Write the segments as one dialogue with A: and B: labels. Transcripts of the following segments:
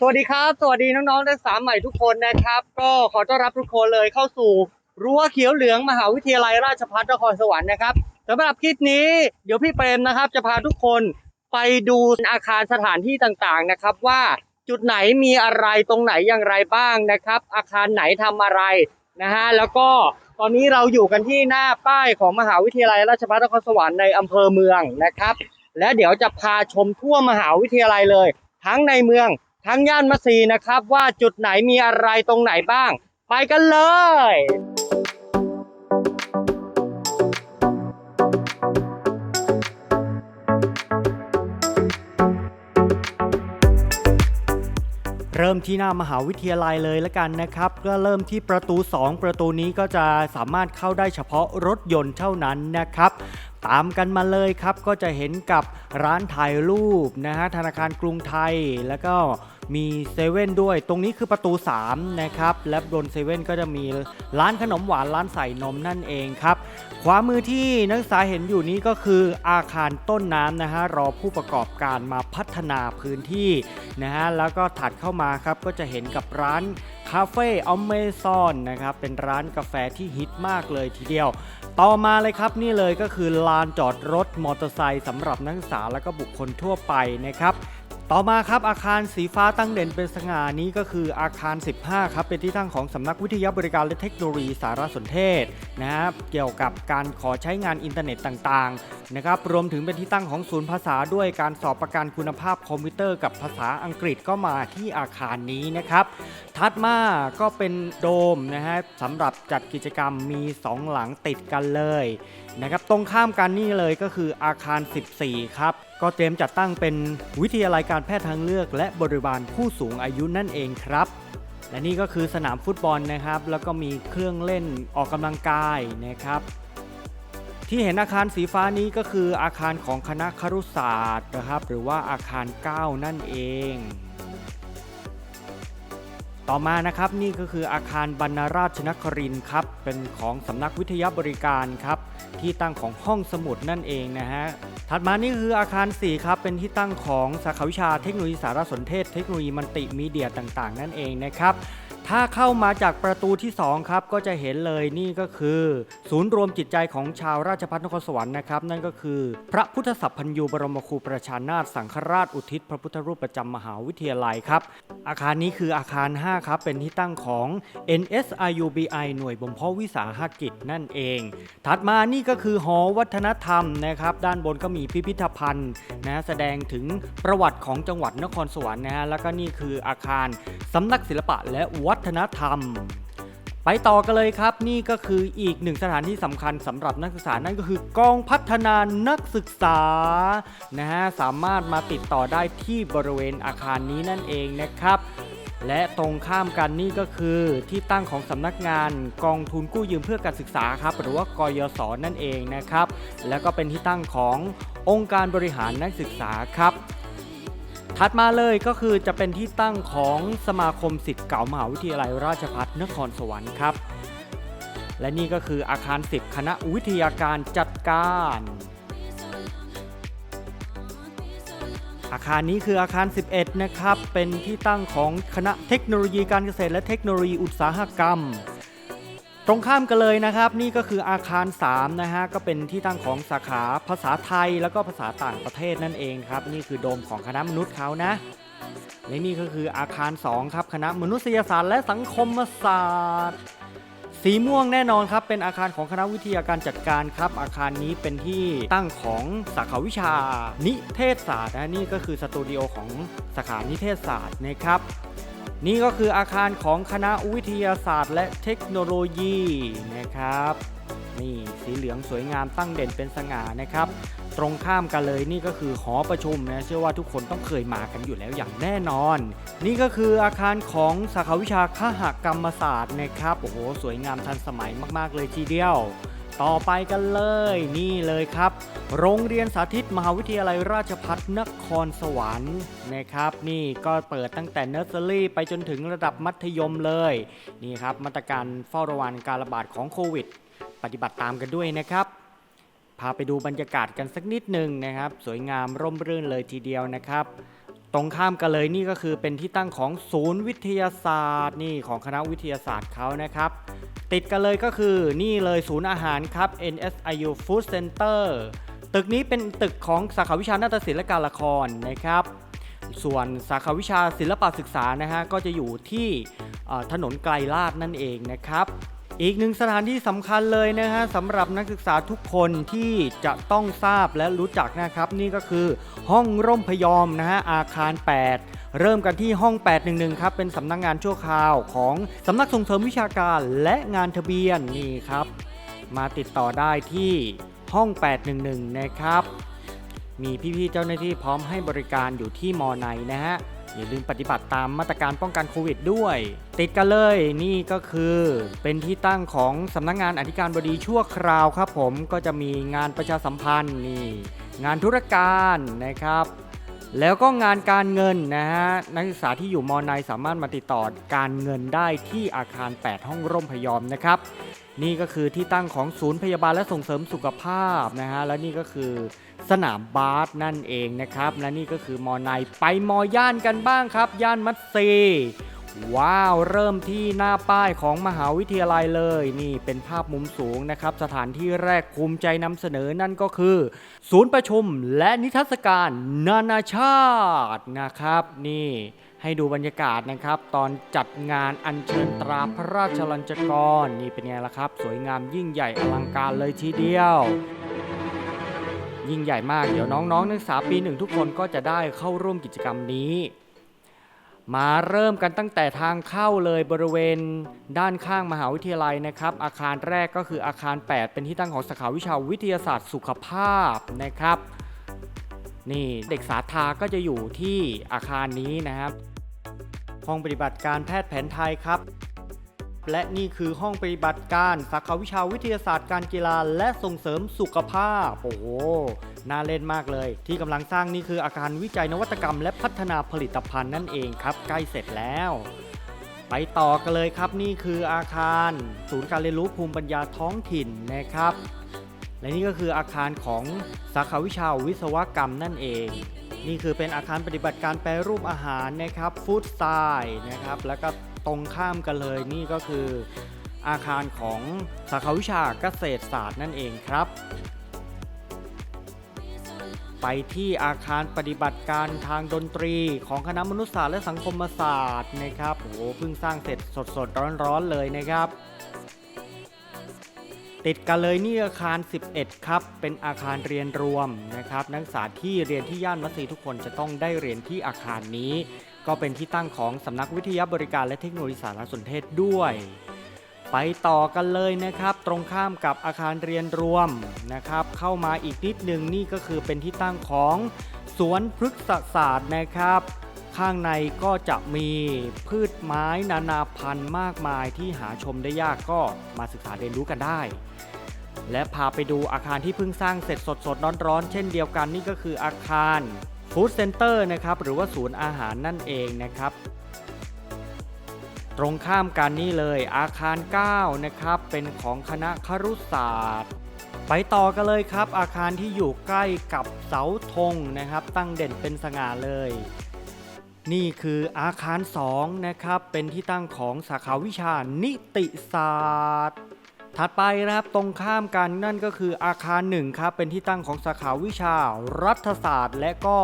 A: สวัสดีครับ สวัสดีน้องๆนักศึกษาใหม่ทุกคนนะครับ ก็ขอต้อนรับทุกคนเลยเข้าสู่รั้วเขียวเหลืองมหาวิทยาลัยราชภัฏนครสวรรค์นะครับสำหรับคลิปนี้เดี๋ยวพี่เปรมนะครับ จะพาทุกคนไปดูอาคารสถานที่ต่างๆนะครับ ว่าจุดไหนมีอะไรตรงไหนอย่างไรบ้างนะครับ อาคารไหนทำอะไรนะฮะแล้วก็ตอนนี้เราอยู่กันที่หน้าป้ายของมหาวิทยาลัยราชภัฏนครสวรรค์ในอำเภอเมืองนะครับ และเดี๋ยวจะพาชมทั่วมหาวิทยาลัยเลย ทั้งในเมือง ทั้งย่านมัสซีนะครับว่าจุดไหนมีอะไรตรงไหนบ้าง ไปกันเลยเริ่มที่หน้ามหาวิทยาลัยเลยละกันนะครับ ก็เริ่มที่ประตู 2 ประตูนี้ก็จะสามารถเข้าได้เฉพาะรถยนต์เท่านั้นนะครับ ตามกันมาเลยครับก็จะเห็นกับร้านถ่ายรูปนะฮะธนาคารกรุงไทยแล้วก็ มีเซเว่นด้วย ตรงนี้คือประตู 3 นะครับ และบนเซเว่นก็จะมีร้านขนมหวานร้านใส่นมนั่นเองครับ ขวามือที่นักศึกษาเห็นอยู่นี้ก็คืออาคารต้นน้ำนะฮะ รอผู้ประกอบการมาพัฒนาพื้นที่นะฮะ แล้วก็ถัดเข้ามาครับ ก็จะเห็นกับร้านคาเฟ่อเมซอนนะครับ เป็นร้านกาแฟที่ฮิตมากเลยทีเดียว ต่อมาเลยครับนี่เลยก็คือลานจอดรถมอเตอร์ไซค์สำหรับนักศึกษาและก็บุคคลทั่วไปนะครับ ต่อมาครับอาคารสีฟ้าตั้งเด่นเป็นสง่านี้ก็คืออาคาร 15 ครับ เป็นที่ตั้งของสำนักวิทยาบริการและเทคโนโลยีสารสนเทศนะครับเกี่ยวกับการขอใช้งานอินเทอร์เน็ตต่างๆนะครับรวมถึงเป็นที่ตั้งของศูนย์ภาษาด้วยการสอบประกันคุณภาพคอมพิวเตอร์กับภาษาอังกฤษก็มาที่อาคารนี้นะครับถัดมาก็เป็นโดมนะฮะสำหรับจัดกิจกรรมมี 2 หลังติดกันเลยนะครับตรงข้ามกันนี่เลยก็คืออาคาร 14 ครับ ก็เตรียมจัดตั้งเป็นวิทยาลัยการแพทย์ทางเลือก และบริบาลผู้สูงอายุนั่นเองครับ และนี่ก็คือสนามฟุตบอลนะครับ แล้วก็มีเครื่องเล่นออกกำลังกายนะครับที่เห็นอาคารสีฟ้านี้ก็คืออาคารของคณะครุศาสตร์นะครับ หรือว่าอาคาร 9 นั่นเอง ต่อมานะครับนี่ก็คืออาคารบรรณราชนครินครับเป็นของสำนักวิทยาบริการครับที่ตั้งของห้องสมุดนั่นเองนะฮะถัดมานี่คืออาคาร 4 ครับ เป็นที่ตั้งของสาขาวิชาเทคโนโลยีสารสนเทศ เทคโนโลยีมัลติมีเดียต่างๆ นั่นเองนะครับ ถ้าเข้ามาจากประตูที่ 2 ครับ ก็จะเห็นเลยนี่ก็คือ ศูนย์รวมจิตใจของชาวราชพัฒนครสวรรค์นะครับ นั่นก็คือ พระพุทธสัพพัญญูบรมครูประชานาถสังฆราชอุทิศ พระพุทธรูปประจำมหาวิทยาลัยครับ อาคารนี้คืออาคาร 5 ครับ เป็นที่ตั้งของ NSIUBI หน่วยบ่มเพาะวิสาหกิจนั่นเอง ถัดมานี่ก็คือหอวัฒนธรรมนะครับ ด้านบนก็มีพิพิธภัณฑ์นะแสดงถึงประวัติของจังหวัดนครสวรรค์นะฮะแล้วก็นี่คืออาคารสำนักศิลปะและวัฒนธรรม ไปต่อกันเลยครับ นี่ก็คืออีกหนึ่งสถานที่สำคัญสำหรับนักศึกษานั่นก็คือกองพัฒนานักศึกษานะฮะสามารถมาติดต่อได้ที่บริเวณอาคารนี้นั่นเองนะครับและตรงข้ามกันนี่ก็คือที่ตั้งของสำนักงานกองทุนกู้ยืมเพื่อการศึกษาครับ หรือว่ากยศนั่นเองนะครับ แล้วก็เป็นที่ตั้งขององค์การบริหารนักศึกษาครับ ถัดมาเลยก็คือจะเป็นที่ตั้งของสมาคมสิทธิ์เก่ามหาวิทยาลัยราชภัฏนครสวรรค์ครับ และนี่ก็คืออาคาร10คณะวิทยาการจัดการ อาคารนี้คืออาคาร 11 นะครับ เป็นที่ตั้งของคณะเทคโนโลยีการเกษตรและเทคโนโลยีอุตสาหกรรม ตรงข้ามกันเลยนะครับ นี่ก็คืออาคาร 3 นะฮะ ก็เป็นที่ตั้งของสาขาภาษาไทยแล้วก็ภาษาต่างประเทศนั่นเองครับ นี่คือโดมของคณะมนุษย์เขานะ และนี่ก็คืออาคาร 2 ครับ คณะมนุษยศาสตร์และสังคมศาสตร์สีม่วงแน่นอนครับ เป็นอาคารของคณะวิทยาการจัดการครับ อาคารนี้เป็นที่ตั้งของสาขาวิชานิเทศศาสตร์นะนี่ก็คือสตูดิโอของสาขานิเทศศาสตร์นะครับ นี่ก็คืออาคารของคณะวิทยาศาสตร์ และเทคโนโลยีนะครับ นี่สีเหลืองสวยงามตั้งเด่นเป็นสง่านะครับ ตรงข้ามกันเลยนี่ก็คือหอประชุมนะเชื่อว่าทุกคนต้องเคยมากันอยู่แล้วอย่างแน่นอน นี่ก็คืออาคารของสาขาวิชาคหกรรมศาสตร์นะครับโอ้โหสวยงามทันสมัยมาก ๆ เลยทีเดียว ต่อไปกันเลยนี่เลยครับ โรงเรียนสาธิตมหาวิทยาลัยราชภัฏนครสวรรค์นะครับ นี่ก็เปิดตั้งแต่เนอร์เซอรี่ไปจนถึงระดับมัธยมเลย นี่ครับมาตรการเฝ้าระวังการระบาดของโควิด ปฏิบัติตามกันด้วยนะครับ พาไปดูบรรยากาศกันสักนิดหนึ่งนะครับ สวยงามร่มรื่นเลยทีเดียวนะครับตรงข้ามกันเลยนี่ก็คือเป็นที่ตั้งของศูนย์วิทยาศาสตร์นี่ของคณะวิทยาศาสตร์เขานะครับ ติดกันเลยก็คือนี่เลยศูนย์อาหารครับ NSIU Food Center ตึกนี้เป็นตึกของสาขาวิชานาฏศิลป์และการละครนะครับ ส่วนสาขาวิชาศิลปศึกษานะฮะก็จะอยู่ที่ถนนไกลลาดนั่นเองนะครับ อีกหนึ่งสถานที่สำคัญเลยนะฮะสำหรับนักศึกษาทุกคนที่จะต้องทราบและรู้จักนะครับ นี่ก็คือห้องร่มพยอมนะฮะอาคาร 8 เริ่มกันที่ห้อง 811 ครับ เป็นสำนักงงานชั่วคราวของสำนักส่งเสริมวิชาการและงานทะเบียนนี่ครับ มาติดต่อได้ที่ห้อง 811 นะครับ มีพี่ๆเจ้าหน้าที่พร้อมให้บริการอยู่ที่มอในนะฮะอย่าลืมปฏิบัติตามมาตรการป้องกันโควิดด้วย ติดกันเลยนี่ก็คือเป็นที่ตั้งของสำนักงานอธิการบดีชั่วคราวครับผมก็จะมีงานประชาสัมพันธ์นี่งานธุรการนะครับ แล้วก็งานการเงินนะฮะนักศึกษาที่อยู่มอในสามารถมาติดต่อการเงินได้ที่อาคาร 8 ห้องร่มพยอมนะครับ นี่ก็คือที่ตั้งของศูนย์พยาบาลและส่งเสริมสุขภาพนะฮะและนี่ก็คือสนามบาสนั่นเองนะครับ และนี่ก็คือมอในไปมอย่านกันบ้างครับ ย่านมัตซี ว้าว เริ่มที่หน้าป้ายของมหาวิทยาลัยเลย นี่เป็นภาพมุมสูงนะครับ สถานที่แรกภูมิใจนำเสนอนั่นก็คือ ศูนย์ประชุมและนิทรรศการนานาชาตินะครับ นี่ให้ดูบรรยากาศนะครับ ตอนจัดงานอัญเชิญตราพระราชลัญจกร นี่เป็นไงล่ะครับ สวยงามยิ่งใหญ่อลังการเลยทีเดียวยิ่งใหญ่มาก เดี๋ยวน้องๆนักศึกษาปีหนึ่งทุกคนก็จะได้เข้าร่วมกิจกรรมนี้ มาเริ่มกันตั้งแต่ทางเข้าเลยบริเวณด้านข้างมหาวิทยาลัยนะครับ อาคารแรกก็คืออาคาร 8 เป็นที่ตั้งของสาขาวิชาวิทยาศาสตร์สุขภาพนะครับ นี่เด็กสาธาก็จะอยู่ที่อาคารนี้นะครับห้องปฏิบัติการแพทย์แผนไทยครับ และนี่คือห้องปฏิบัติการสาขาวิชาวิทยาศาสตร์การกีฬา และส่งเสริมสุขภาพ โอ้โห น่าเล่นมากเลย ที่กำลังสร้างนี่คืออาคารวิจัยนวัตกรรม และพัฒนาผลิตภัณฑ์นั่นเองครับ ใกล้เสร็จแล้ว ไปต่อกันเลยครับนี่คืออาคาร ศูนย์การเรียนรู้ภูมิปัญญาท้องถิ่นนะครับ และนี่ก็คืออาคารของสาขาวิชาวิศวกรรมนั่นเองนี่คือเป็นอาคารปฏิบัติการแปรรูปอาหารนะครับฟู้ดสไตล์นะครับ แล้วก็ตรงข้ามกันเลยนี่ก็คืออาคารของสาขาวิชาเกษตรศาสตร์นั่นเองครับ ไปที่อาคารปฏิบัติการทางดนตรีของคณะมนุษยศาสตร์และสังคมศาสตร์นะครับโอ้โหเพิ่งสร้างเสร็จสดๆร้อนๆเลยนะครับติดกันเลยนี่อาคาร 11 ครับ เป็นอาคารเรียนรวมนะครับ นักศึกษาที่เรียนที่ย่านมัตสีทุกคนจะต้องได้เรียนที่อาคารนี้ ก็เป็นที่ตั้งของสำนักวิทยาบริการและเทคโนโลยีสารสนเทศด้วย ไปต่อกันเลยนะครับ ตรงข้ามกับอาคารเรียนรวมนะครับ เข้ามาอีกนิดหนึ่งนี่ก็คือเป็นที่ตั้งของสวนพฤกษศาสตร์นะครับ ข้างในก็จะมีพืชไม้นานาพันธุ์มากมายที่หาชมได้ยากก็มาศึกษาเรียนรู้กันได้และพาไปดูอาคารที่เพิ่งสร้างเสร็จสดๆร้อนๆเช่นเดียวกันนี่ก็คืออาคาร ฟู้ดเซ็นเตอร์นะครับหรือว่าศูนย์อาหารนั่นเองนะครับ ตรงข้ามกันนี่เลยอาคาร 9 นะครับ เป็นของคณะครุศาสตร์ ไปต่อกันเลยครับ อาคารที่อยู่ใกล้กับเสาธงนะครับ ตั้งเด่นเป็นสง่าเลย นี่คืออาคาร 2 นะครับ เป็นที่ตั้งของสาขาวิชานิติศาสตร์ ถัดไปนะครับตรงข้ามกันนั่นก็คืออาคาร1ครับเป็นที่ตั้งของสาขาวิชา รัฐศาสตร์ และก็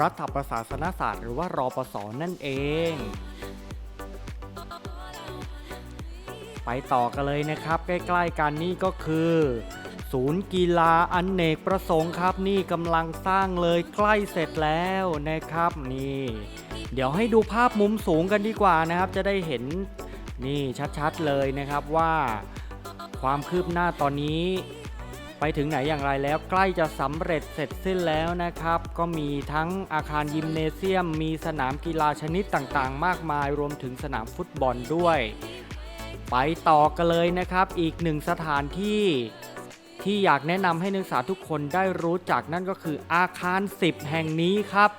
A: รัฐประศาสนศาสตร์ หรือว่ารอปศนั่นเอง ไปต่อกันเลยนะครับ ใกล้ๆกันนี่ก็คือ ศูนย์กีฬาอนเนกประสงค์ครับ นี่กำลังสร้างเลยใกล้เสร็จแล้วนะครับนี่ เดี๋ยวให้ดูภาพมุมสูงกันดีกว่านะครับ จะได้เห็นนี่ชัดๆเลยนะครับว่า ความคืบหน้าตอนนี้ ไปถึงไหนอย่างไรแล้วใกล้จะสำเร็จเสร็จสิ้นแล้วนะครับ ก็มีทั้งอาคารยิมเนเซียม มีสนามกีฬาชนิดต่างๆ มากมายรวมถึงสนามฟุตบอลด้วย ไปต่อกันเลยนะครับ อีกหนึ่งสถานที่ที่อยากแนะนำให้นักศึกษาทุกคนได้รู้จักนั่นก็คืออาคาร 10 แห่งนี้ครับ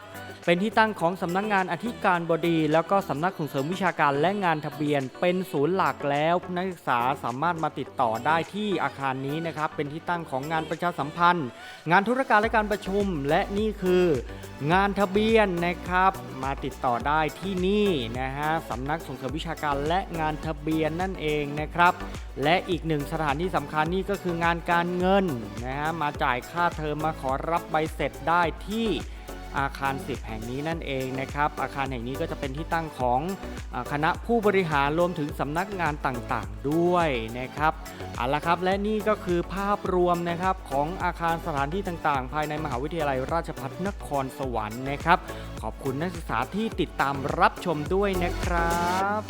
A: เป็นที่ตั้งของสำนักงานอธิการบดี แล้วก็สำนักส่งเสริมวิชาการและงานทะเบียน เป็นศูนย์หลักแล้วนักศึกษาสามารถมาติดต่อได้ที่อาคารนี้นะครับ เป็นที่ตั้งของงานประชาสัมพันธ์ งานธุรการและการประชุม และนี่คือ งานทะเบียนนะครับ มาติดต่อได้ที่นี่นะฮะสำนักส่งเสริมวิชาการและงานทะเบียนนั่นเองนะครับ และอีกหนึ่งสถานที่สำคัญนี่ก็คืองานการเงินนะฮะมาจ่ายค่าเทอมมาขอรับใบเสร็จได้ที่ อาคาร 10 แห่งนี้นั่นเองนะครับ อาคารแห่งนี้ก็จะเป็นที่ตั้งของคณะผู้บริหารรวมถึงสำนักงานต่างๆด้วยนะครับเอาละครับและนี่ก็คือภาพรวมนะครับของอาคารสถานที่ต่างๆ ภายในมหาวิทยาลัยราชภัฏนครสวรรค์นะครับ ขอบคุณนักศึกษาที่ติดตามรับชมด้วยนะครับ